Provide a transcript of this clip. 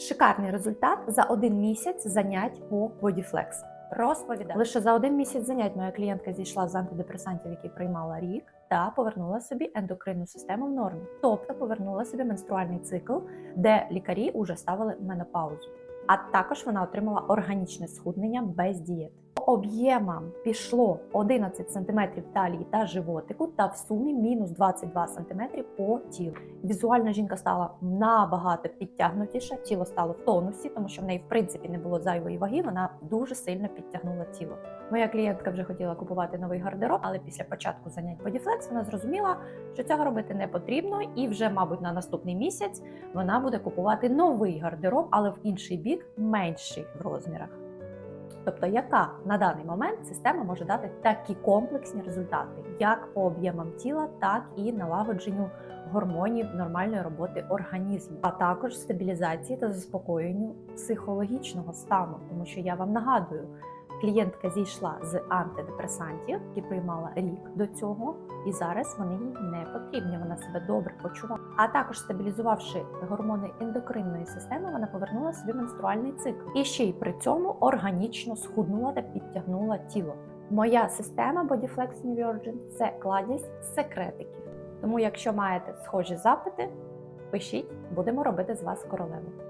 Шикарний результат за один місяць занять по Bodyflex. Розповідаю. Лише за один місяць занять моя клієнтка зійшла з антидепресантів, які приймала рік, та повернула собі ендокринну систему в нормі, тобто повернула собі менструальний цикл, де лікарі вже ставили менопаузу. А також вона отримала органічне схуднення без дієт. Об'ємам пішло 11 см талії та животику, та в сумі мінус 22 см по тілу. Візуально жінка стала набагато підтягнутіша, тіло стало в тонусі, тому що в неї в принципі не було зайвої ваги. Вона дуже сильно підтягнула тіло. Моя клієнтка вже хотіла купувати новий гардероб, але після початку занять Bodyflex вона зрозуміла, що цього робити не потрібно, і вже, мабуть, на наступний місяць вона буде купувати новий гардероб, але в інший бік менший в розмірах. Тобто, яка на даний момент система може дати такі комплексні результати, як по об'ємам тіла, так і налагодженню гормонів нормальної роботи організму, а також стабілізації та заспокоєнню психологічного стану, тому що я вам нагадую. Клієнтка зійшла з антидепресантів, які приймала рік до цього, і зараз вони їй не потрібні. Вона себе добре почуває. А також стабілізувавши гормони ендокринної системи, вона повернула собі менструальний цикл і ще й при цьому органічно схуднула та підтягнула тіло. Моя система Bodyflex New Virgin – це кладість секретиків. Тому, якщо маєте схожі запити, пишіть, будемо робити з вас королеву.